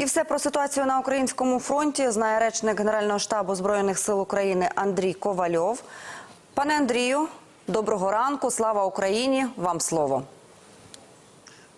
І все про ситуацію на українському фронті знає речник Генерального штабу збройних сил України Андрій Ковальов. Пане Андрію, доброго ранку. Слава Україні! Вам слово.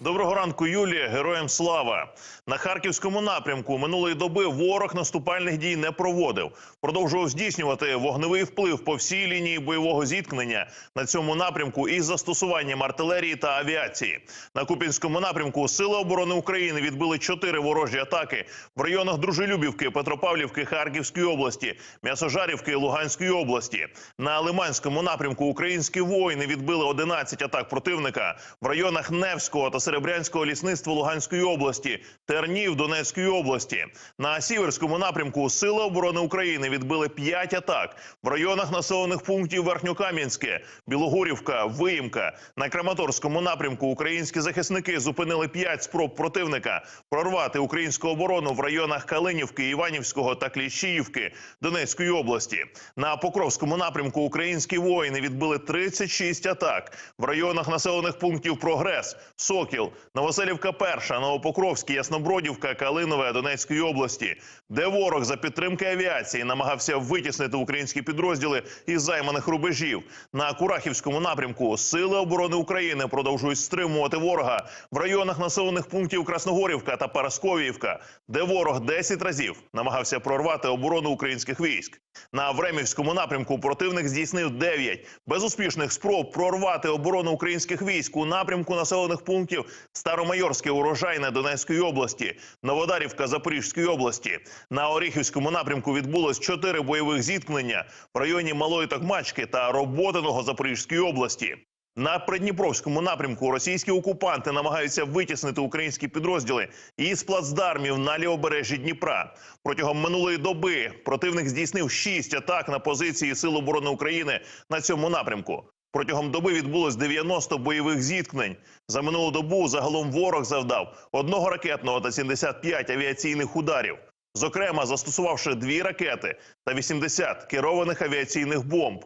Доброго ранку, Юлія. Героям слава на харківському напрямку минулої доби ворог наступальних дій не проводив. Продовжував здійснювати вогневий вплив по всій лінії бойового зіткнення на цьому напрямку із застосуванням артилерії та авіації. На Купінському напрямку Сили оборони України відбили чотири ворожі атаки в районах Дружелюбівки, Петропавлівки, Харківської області, М'ясожарівки, Луганської області. На Лиманському напрямку українські воїни відбили 11 атак противника в районах Невського та Серебрянського лісництва Луганської області, Тернів Донецької області. На Сіверському напрямку Сили оборони України відбили 5 атак в районах населених пунктів Верхньокам'янське, Білогорівка, Виїмка. На Краматорському напрямку українські захисники зупинили 5 спроб противника прорвати українську оборону в районах Калинівки, Іванівського та Кліщіївки Донецької області. На Покровському напрямку українські воїни відбили 36 атак в районах населених пунктів Прогрес, Сокіл, Новоселівка, Перша, Новопокровський, Яснобродівка, Калинове Донецької області, де ворог за підтримки авіації намагався витіснити українські підрозділи із займаних рубежів. На Курахівському напрямку Сили оборони України продовжують стримувати ворога в районах населених пунктів Красногорівка та Парасковіївка, де ворог 10 разів намагався прорвати оборону українських військ. На Времівському напрямку противник здійснив 9 безуспішних спроб прорвати оборону українських військ у напрямку населених пунктів Старомайорське урожайне Донецької області, Новодарівка Запорізької області. На Оріхівському напрямку відбулось 4 бойових зіткнення в районі Малої Токмачки та Роботиного Запорізької області. На Придніпровському напрямку російські окупанти намагаються витіснити українські підрозділи із плацдармів на лівобережжі Дніпра. Протягом минулої доби противник здійснив шість атак на позиції Сил оборони України на цьому напрямку. Протягом доби відбулось 90 бойових зіткнень. За минулу добу загалом ворог завдав одного ракетного та 75 авіаційних ударів. Зокрема, застосувавши дві ракети та 80 керованих авіаційних бомб.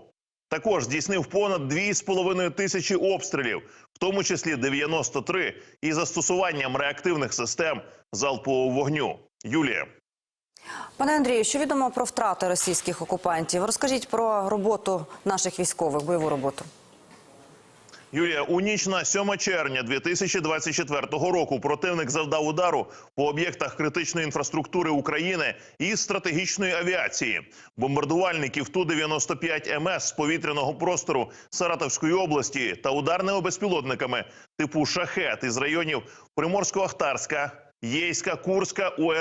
Також здійснив понад 2,5 тисячі обстрілів, в тому числі 93 із застосуванням реактивних систем залпового вогню. Юлія. Пане Андрію, що відомо про втрати російських окупантів? Розкажіть про роботу наших військових, бойову роботу. Юлія, у ніч на 7 червня 2024 року противник завдав удару по об'єктах критичної інфраструктури України і стратегічної авіації, бомбардувальників Ту-95 МС з повітряного простору Саратовської області та ударними безпілотниками типу Шахет із районів Приморсько-Ахтарська. Єйська, Курська у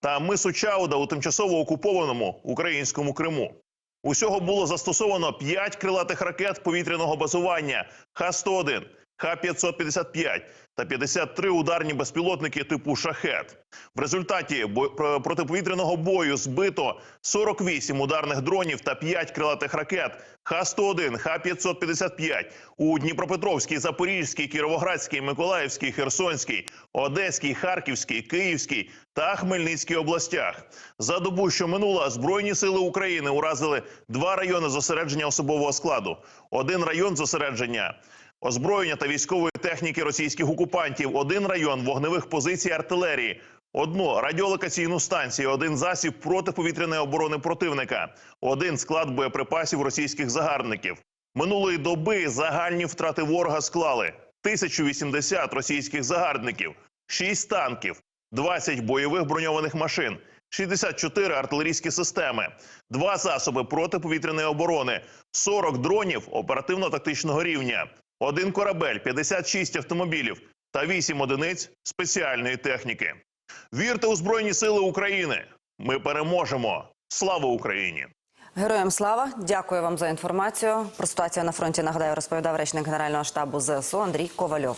та мису Чауда у тимчасово окупованому українському Криму. Усього було застосовано 5 крилатих ракет повітряного базування. Х-101, Х-555 та 53 ударні безпілотники типу «Шахет». В результаті бо- протиповітряного бою збито 48 ударних дронів та 5 крилатих ракет Х-101, Х-555 у Дніпропетровській, Запорізькій, Кіровоградській, Миколаївській, Херсонській, Одеській, Харківській, Київській та Хмельницькій областях. За добу, що минула, Збройні сили України уразили два райони зосередження особового складу. Один район зосередження озброєння та військової техніки російських окупантів, один район вогневих позицій артилерії, одну радіолокаційну станцію, один засіб протиповітряної оборони противника, один склад боєприпасів російських загарбників. Минулої доби загальні втрати ворога склали 1080 російських загарбників, 6 танків, 20 бойових броньованих машин. 64 артилерійські системи, 2 засоби протиповітряної оборони, 40 дронів оперативно-тактичного рівня, один корабель, 56 автомобілів та 8 одиниць спеціальної техніки. Вірте у Збройні Сили України! Ми переможемо! Слава Україні! Героям слава, дякую вам за інформацію. Про ситуацію на фронті нагадаю, розповідав речник Генерального штабу ЗСУ Андрій Ковальов.